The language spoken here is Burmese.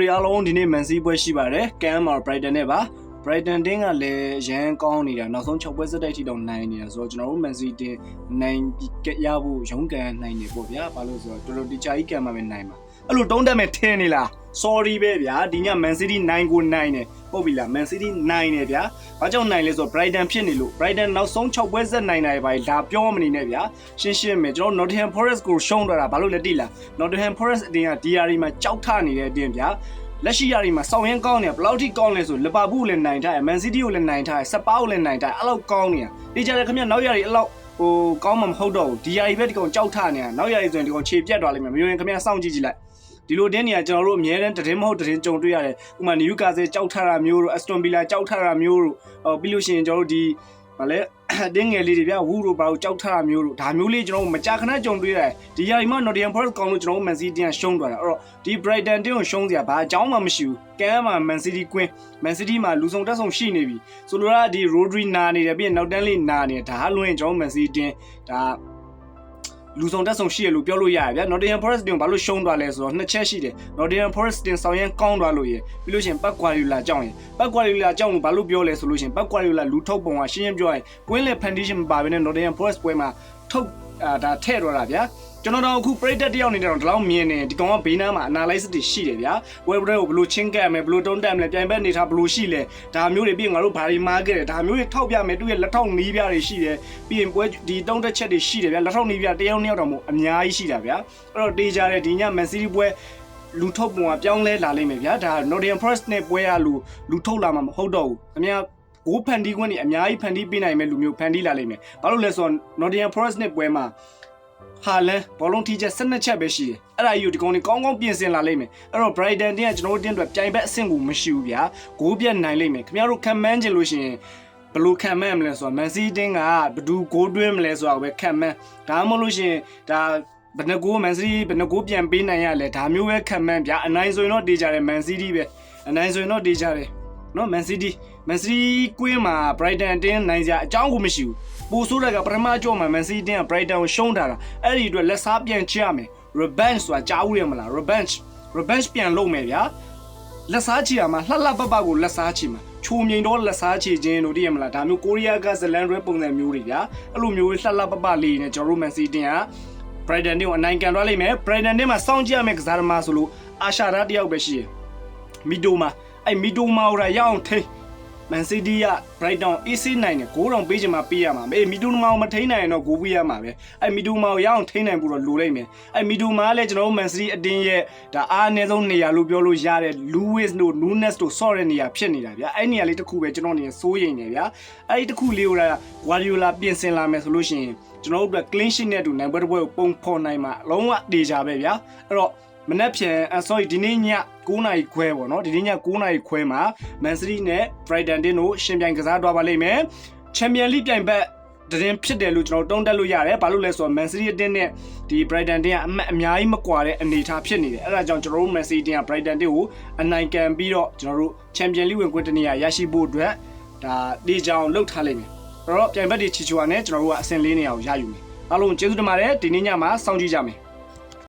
တွေအားလုံးဒီနေ့မန်စီပွဲရှိပါတယ်ကမ်မှာ Brighton နဲ့ပါ Brighton တင်းကလည်းရန်ကောင်းနေတာနောက်ဆုံး6ပွဲစတိုက်ထိတော့နိုင်နေတာဆိုတော့ကျွန်တော်တို့ Man City တင်းနိုင်ရဖို့ရုန်းကန်နိုင်နေပေါ့ဗျာဘာလို့ဆိုတော့တော်တော်တခြားကြီးကမ်မှာပဲနိုင်မှာအဲ့လိုတုံးတက်မဲ့ထင်းနေလား sorry ပဲဗျာဒီည Man City 9ကိုနို င်တယ်ဟုတ်ပြီလား Man City နိုင်တယ်ဗျာဘာကြောင့်နိုင်လဲဆိုတော့ Brighton ဖြစ်နေလို့ Brighton နောက်ဆုံး6ပွဲဆက်နိုင်တယ်ဗျာလာပြောမနေနဲ့ဗျာရှင်းရှင်းမယ်ကျွန်တော် Nottingham Forest ကိုရှုံးတော့တာဘာလို့လဲတိလား Nottingham Forest အတင်းက DRE မှာကြောက်ထနေတဲ့အတင်းဗျာလက်ရှိရာဒီမှာစောင်းရင်ကောင်းနေဘယ်လောက်ထိကောင်းလဲဆိုလီဗာပူးလည်းနိုင်ထားတယ်မန်စီးတီးကိုလည်းနိုင်ထားတယ်စပါးကိုလည်းနိုင်ထားတယ်အဲ့လောက်ကောင်းနေတာဒီကြတယ်ခင်ဗျနောက်ရာဒီအဲ့လောက်ဟိုကောင်းမှမဟုတ်တော့ဘူးဒီရာဒီပဲဒီကောင်ကြောက်ထနေတာနောက်ရာဒီဆိုရင်ဒီကောင်ခြေပြတ်သွားလိမ့်မယ်မယုံရင်ခင်ဗျစောင့်ကြည့်ကြည့်လိုက် ဒီလိုတင်းနေရကျွန်တော်တို့အများတန်းတည်င်းမဟုတ်တည်င်းကြုံတွေ့ရတယ်ဥပမာနယူကာဆယ်ကြောက်ထတာမျိုးတို့အက်စတွန်ဗီလာကြောက်ထတာမျိုးတို့ဟိုပြီးလို့ရှိရင်ကျွန်တော်တို့ဒီဗာလဲတင်းငယ်လေးတွေဗျဝူတို့ဘာလို့ကြောက်ထတာမျိုးတို့ဒါမျိုးလေးကျွန်တော်တို့မကြာခဏကြုံတွေ့ရတယ်ဒီယာရီမှာ Nottingham Forest ကောင်းလို့ကျွန်တော်တို့ Man City ကရှုံးသွားတာအဲ့တော့ဒီ Brighton တင်းကိုရှုံးစရာဘာအကြောင်းမှမရှိဘူးကမ်းမှာ Man City ကွင်း Man City မှာလူဆောင်တက်ဆောင်ရှိနေပြီဆိုလိုတာဒီ Rodri နာနေတယ်ပြီးရင်နောက်တန်းလေးနာနေတယ်ဒါလွင်ကျွန်တော် Man City တင်းဒါ လူဆောင်တက်ဆောင်ရှိရလို့ပြောလို့ရတယ်ဗျာ Nottingham Forest တင်ဘာလို့ရှုံးသွားလဲဆိုတော့နှစ်ချက်ရှိတယ် Nottingham Forest တင်ဆောင်ရန်ကောင်းသွားလို့ရပြီးလို့ရှိရင် Pep Guardiola ကြောင့်ရ Pep Guardiola ကြောင့်လို့ဘာလို့ပြောလဲဆိုလို့ရှိရင် Pep Guardiola လူထုတ်ပုံကရှင်းရှင်းပြောရင်ကွင်းလေ foundation မပါဘဲနဲ့ Nottingham Forest ပွဲမှာထုတ်အာဒါထဲ့တော့တာဗျာ ကျွန်တော်တော့အခု Predict တယောက်နေတယ်တော့ဒီလောက်မြင်နေဒီကောင်ကဘေးနားမှာ analysis တွေရှိတယ်ဗျာ web တွေကိုဘယ်လိုချင်းကပ်မယ်ဘယ်လိုတုံးတက်မလဲပြိုင်ဘက်နေထားဘယ်လိုရှိလဲဒါမျိုးတွေပြီးရင်ငါတို့ဘာတွေမှားခဲ့တယ်ဒါမျိုးတွေထောက်ပြမယ်သူရဲ့လက်ထောက်နီးပြတွေရှိတယ်ပြီးရင်ပွဲဒီတုံးတက်ချက်တွေရှိတယ်ဗျာလက်ထောက်နီးပြတယောက်နှစ်ယောက်တော့မဟုတ်အများကြီးရှိတာဗျာအဲ့တော့တေးကြတဲ့ဒီည Man City ပွဲလူထုတ်ပုံကပြောင်းလဲလာလိမ့်မယ်ဗျာဒါ Nottingham Forest နဲ့ပွဲရလူလူထုတ်လာမှာမဟုတ်တော့ဘူးအများကိုဖန်တီးခွင့်နေအများကြီးဖန်တီးပေးနိုင်မဲ့လူမျိုးဖန်တီးလာလိမ့်မယ်ဘာလို့လဲဆိုတော့ Nottingham Forest နဲ့ပွဲမှာ ဟာလန်ဘောလုံးထိချက်12ချက်ပဲရှိတယ်အဲ့ဒါကြီးကိုဒီကောင်တွေကောင်းကောင်းပြင်ဆင်လာလိမ့်မယ်အဲ့တော့ Brighton တင်းကကျွန်တော်တို့တင်းအတွက်ပြိုင်ဘက်အဆင့်ကိုမရှိဘူးဗျာဂိုးပြတ်နိုင်လိမ့်မယ်ခင်ဗျားတို့ခံမှန်းချင်လို့ရှိရင်ဘယ်လိုခံမှန်းမလဲဆိုတော့ Man City တင်းကဘယ်သူဂိုးတွင်းမလဲဆိုတာကိုပဲခံမှန်းဒါမှမဟုတ်လို့ရှိရင်ဒါဘယ်နှကိုမန်စီးဘယ်နှကိုပြန်ပေးနိုင်ရလဲဒါမျိုးပဲခံမှန်းဗျာအနိုင်ဆိုရင်တော့တေးကြတယ်မန်စီးတီးပဲအနိုင်ဆိုရင်တော့တေးကြတယ်နော်မန်စီးတီး မန်စီးကွင်းမှာ Brighton တင်းနိုင်ကြအကြောင်းကိုမရှိဘူးပိုဆိုးတဲ့ကပထမကြောမှာမန်စီးတင်းက Brighton ကိုရှုံးထားတာအဲ့ဒီအတွက်လက်စားပြန်ချရမယ် revenge ဆိုတာကြားဦးရမလား revenge revenge ပြန်လုပ်မယ်ဗျာလက်စားချီရမှာလှလှပပကိုလက်စားချီမှာချိုမြိန်တော့လက်စားချီခြင်းတို့တည်ရမလားဒါမျိုးကိုရီးယားကဇလန်ရဲပုံစံမျိုးတွေဗျာအဲ့လိုမျိုးလှလှပပလေးနဲ့ကျွန်တော်တို့မန်စီးတင်းက Brighton တင်းကိုအနိုင်ကန်သွားလိမ့်မယ် Brighton တင်းမှာစောင့်ကြည့်ရမယ့်ကစားသမားဆိုလို့အာရှာရာတယောက်ပဲရှိရယ်မီတိုမာအဲ့မီတိုမာဟိုရရအောင်ထိ မန်စီးတီးက Brighton AC နိုင်တယ်ဂိုးတောင်ပေးချင်မှပေးရမှာအေးမီတိုမာကိုမထိန်းနိုင်ရင်တော့ဂိုးပေးရမှာပဲအဲ့မီတိုမာကိုရအောင်ထိန်းနိုင်ဖို့တော့လိုလိုက်မယ်အဲ့မီတိုမာကလည်းကျွန်တော်တို့မန်စီးတီးအတင်းရဲ့ဒါအားအနည်းဆုံးနေရာလို့ပြောလို့ရတဲ့ Lewis တို့ Nunes တို့ဆော့တဲ့နေရာဖြစ်နေတာဗျာအဲ့နေရာလေးတစ်ခုပဲကျွန်တော်အနေနဲ့စိုးရိမ်နေဗျာအဲ့ဒီတစ်ခုလေးကိုဒါ Guardiola ပြင်ဆင်လာမယ်ဆိုလို့ရှိရင်ကျွန်တော်တို့အတွက် clean sheet နဲ့အတူနိုင်ပွဲတစ်ပွဲကိုပုံဖော်နိုင်မှာအလုံးဝတေချာပဲဗျာအဲ့တော့မနေ့ဖြန်အ sorry ဒီနေ့ည 9နာရီခွဲပေါ့နော်ဒီနေ့ည9နာရီခွဲမှာ Man City နဲ့ Brighton တင်းတို့ရှင်ပြိုင်ကစားသွားပါလိမ့်မယ် Champion League ပြိုင်ဘက်တရင်ဖြစ်တယ်လို့ကျွန်တော်တုံးတက်လို့ရတယ်ဘာလို့လဲဆိုတော့ Man City အတင်းနဲ့ဒီ Brighton တင်းကအမှတ်အများကြီးမကွာတဲ့အနေအထားဖြစ်နေတယ်အဲ့ဒါကြောင့်ကျွန်တော်တို့ Man City တင်းက Brighton တင်းကိုအနိုင်ကန်ပြီးတော့ကျွန်တော်တို့ Champion League ဝင်ခွင့်တနေရရရှိဖို့အတွက်ဒါတေချာအောင်လှုပ်ထားလိမ့်မယ်အဲ့တော့ပြိုင်ဘက်တွေချီချူပါနဲ့ကျွန်တော်တို့ကအဆင့်လေးနေအောင်ရယူမယ်အားလုံးကျေးဇူးတင်ပါတယ်ဒီနေ့ညမှာစောင့်ကြည့်ကြမယ်